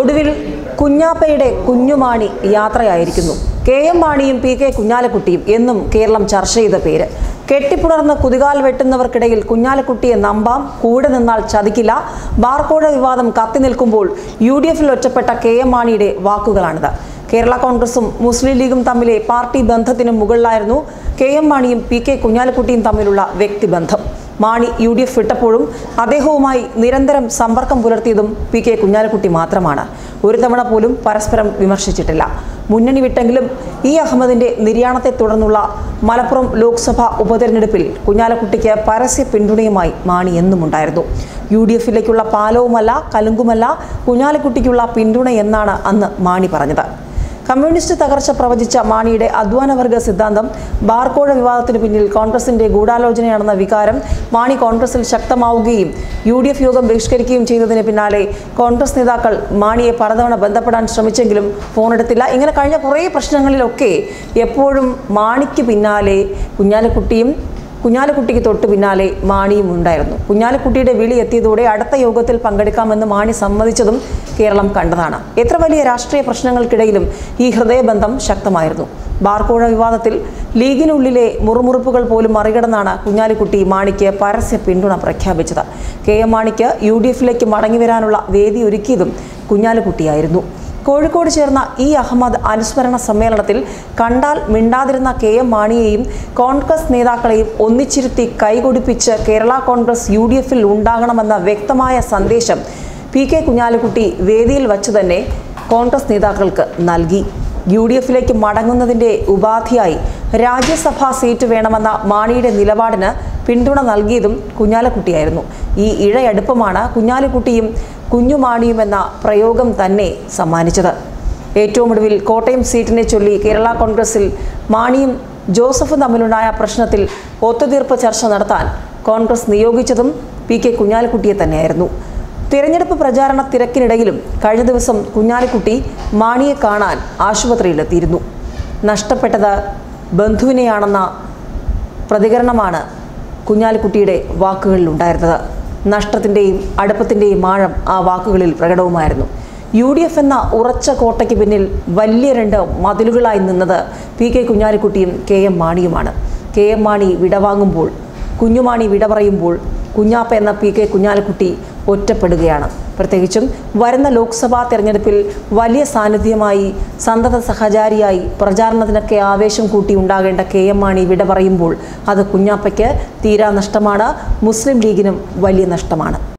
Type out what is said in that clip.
ഒടുവിൽ കുഞ്ഞാപ്പയുടെ കുഞ്ഞുമാണി യാത്രയായിരിക്കുന്നു. കെ എം മാണിയും പി കെ കുഞ്ഞാലക്കുട്ടിയും എന്നും കേരളം ചർച്ച ചെയ്ത പേര്. കെട്ടിപ്പുണർന്ന് കുതികാൽ വെട്ടുന്നവർക്കിടയിൽ കുഞ്ഞാലക്കുട്ടിയെ നമ്പാം കൂടെ നിന്നാൽ ചതിക്കില്ല. ബാർക്കോഴ വിവാദം കത്തി നിൽക്കുമ്പോൾ യു ഡി എഫിൽ ഒറ്റപ്പെട്ട കെ എം മാണിയുടെ വാക്കുകളാണിത്. കേരള കോൺഗ്രസും മുസ്ലിം ലീഗും തമ്മിലെ പാർട്ടി ബന്ധത്തിനും മുകളിലായിരുന്നു കെ എം മാണിയും പി കെ കുഞ്ഞാലക്കുട്ടിയും തമ്മിലുള്ള വ്യക്തിബന്ധം. മാണി യു ഡി എഫ് വിട്ടപ്പോഴും അദ്ദേഹവുമായി നിരന്തരം സമ്പർക്കം പുലർത്തിയതും പി കെ കുഞ്ഞാലക്കുട്ടി മാത്രമാണ്. ഒരു തവണ പോലും പരസ്പരം വിമർശിച്ചിട്ടില്ല. മുന്നണി വിട്ടെങ്കിലും ഇ അഹമ്മദിന്റെ നിര്യാണത്തെ തുടർന്നുള്ള മലപ്പുറം ലോക്സഭാ ഉപതെരഞ്ഞെടുപ്പിൽ കുഞ്ഞാലക്കുട്ടിക്ക് പരസ്യ പിന്തുണയുമായി മാണി എന്നും ഉണ്ടായിരുന്നു യു ഡി എഫിലേക്കുള്ള പാലവുമല്ല കലുങ്കുമല്ല കുഞ്ഞാലക്കുട്ടിക്കുള്ള പിന്തുണ എന്നാണ് അന്ന് മാണി പറഞ്ഞത്. കമ്മ്യൂണിസ്റ്റ് തകർച്ച പ്രവചിച്ച മാണിയുടെ അധ്വാനവർഗ സിദ്ധാന്തം ബാർക്കോഴ വിവാദത്തിന് പിന്നിൽ കോൺഗ്രസിന്റെ ഗൂഢാലോചനയാണെന്ന വികാരം മാണി കോൺഗ്രസിൽ ശക്തമാവുകയും യു ഡി എഫ് യോഗം ബഹിഷ്കരിക്കുകയും ചെയ്തതിന് പിന്നാലെ കോൺഗ്രസ് നേതാക്കൾ മാണിയെ പലതവണ ബന്ധപ്പെടാൻ ശ്രമിച്ചെങ്കിലും ഫോണെടുത്തില്ല. ഇങ്ങനെ കഴിഞ്ഞ കുറേ പ്രശ്നങ്ങളിലൊക്കെ എപ്പോഴും മാണിക്ക് പിന്നാലെ കുഞ്ഞാലിക്കുട്ടിയും കുഞ്ഞാലിക്കുട്ടിക്ക് തൊട്ട് പിന്നാലെ മാണിയും ഉണ്ടായിരുന്നു. കുഞ്ഞാലക്കുട്ടിയുടെ വിളി എത്തിയതോടെ അടുത്ത യോഗത്തിൽ പങ്കെടുക്കാമെന്ന് മാണി സമ്മതിച്ചതും കേരളം കണ്ടതാണ്. എത്ര വലിയ രാഷ്ട്രീയ പ്രശ്നങ്ങൾക്കിടയിലും ഈ ഹൃദയബന്ധം ശക്തമായിരുന്നു. ബാർക്കോഴ വിവാദത്തിൽ ലീഗിനുള്ളിലെ മുറുമുറുപ്പുകൾ പോലും മറികടന്നാണ് കുഞ്ഞാലിക്കുട്ടി മാണിക്ക് പരസ്യ പിന്തുണ പ്രഖ്യാപിച്ചത്. കെ എം മാണിക്ക് യു ഡി എഫിലേക്ക് മടങ്ങിവരാനുള്ള വേദി ഒരുക്കിയതും കുഞ്ഞാലിക്കുട്ടിയായിരുന്നു. കോഴിക്കോട് ചേർന്ന ഇ അഹമ്മദ് അനുസ്മരണ സമ്മേളനത്തിൽ കണ്ടാൽ മിണ്ടാതിരുന്ന കെ എം മാണിയെയും കോൺഗ്രസ് നേതാക്കളെയും ഒന്നിച്ചിരുത്തി കൈകൊടുപ്പിച്ച് കേരള കോൺഗ്രസ് യു ഡി എഫിൽ ഉണ്ടാകണമെന്ന വ്യക്തമായ സന്ദേശം പി കെ കുഞ്ഞാലിക്കുട്ടി വേദിയിൽ വച്ചു തന്നെ കോൺഗ്രസ് നേതാക്കൾക്ക് നൽകി. യു ഡി എഫിലേക്ക് മടങ്ങുന്നതിന്റെ ഉപാധിയായി രാജ്യസഭാ സീറ്റ് വേണമെന്ന മാണിയുടെ നിലപാടിന് പിന്തുണ നൽകിയതും കുഞ്ഞാലക്കുട്ടിയായിരുന്നു. ഈ ഇഴയടുപ്പമാണ് കുഞ്ഞാലക്കുട്ടിയും കുഞ്ഞുമാണിയും എന്ന പ്രയോഗം തന്നെ സമ്മാനിച്ചത്. ഏറ്റവും ഒടുവിൽ കോട്ടയം സീറ്റിനെ ചൊല്ലി കേരള കോൺഗ്രസിൽ മാണിയും ജോസഫും തമ്മിലുണ്ടായ പ്രശ്നത്തിൽ ഒത്തുതീർപ്പ് ചർച്ച നടത്താൻ കോൺഗ്രസ് നിയോഗിച്ചതും പി കെ കുഞ്ഞാലിക്കുട്ടിയെ തന്നെയായിരുന്നു. തിരഞ്ഞെടുപ്പ് പ്രചാരണ തിരക്കിനിടയിലും കഴിഞ്ഞ ദിവസം കുഞ്ഞാലിക്കുട്ടി മാണിയെ കാണാൻ ആശുപത്രിയിലെത്തിയിരുന്നു. നഷ്ടപ്പെട്ടത് ബന്ധുവിനെയാണെന്ന പ്രതികരണമാണ് കുഞ്ഞാലിക്കുട്ടിയുടെ വാക്കുകളിൽ ഉണ്ടായിരുന്നത് നഷ്ടത്തിന്റെയും അടുപ്പത്തിന്റെയും ആഴം ആ വാക്കുകളിൽ പ്രകടവുമായിരുന്നു. യു ഡി എഫ് എന്ന ഉറച്ച കോട്ടയ്ക്ക് പിന്നിൽ വലിയ രണ്ട് മതിലുകളായി നിന്നത് പി കെ കുഞ്ഞാലിക്കുട്ടിയും കെ എം മാണിയുമാണ്. കെ എം മാണി വിടവാങ്ങുമ്പോൾ കുഞ്ഞുമാണി വിട പറയുമ്പോൾ കുഞ്ഞാപ്പ എന്ന പി കെ കുഞ്ഞാലിക്കുട്ടി ഒറ്റപ്പെടുകയാണ്. പ്രത്യേകിച്ചും വരുന്ന ലോക്സഭാ തെരഞ്ഞെടുപ്പിൽ വലിയ സാന്നിധ്യമായി സന്തത സഹചാരിയായി പ്രചാരണത്തിനൊക്കെ ആവേശം കൂട്ടി ഉണ്ടാകേണ്ട കെ എം മാണി വിട പറയുമ്പോൾ അത് കുഞ്ഞാപ്പയ്ക്ക് തീരാ നഷ്ടമാണ് മുസ്ലിം ലീഗിനും വലിയ നഷ്ടമാണ്.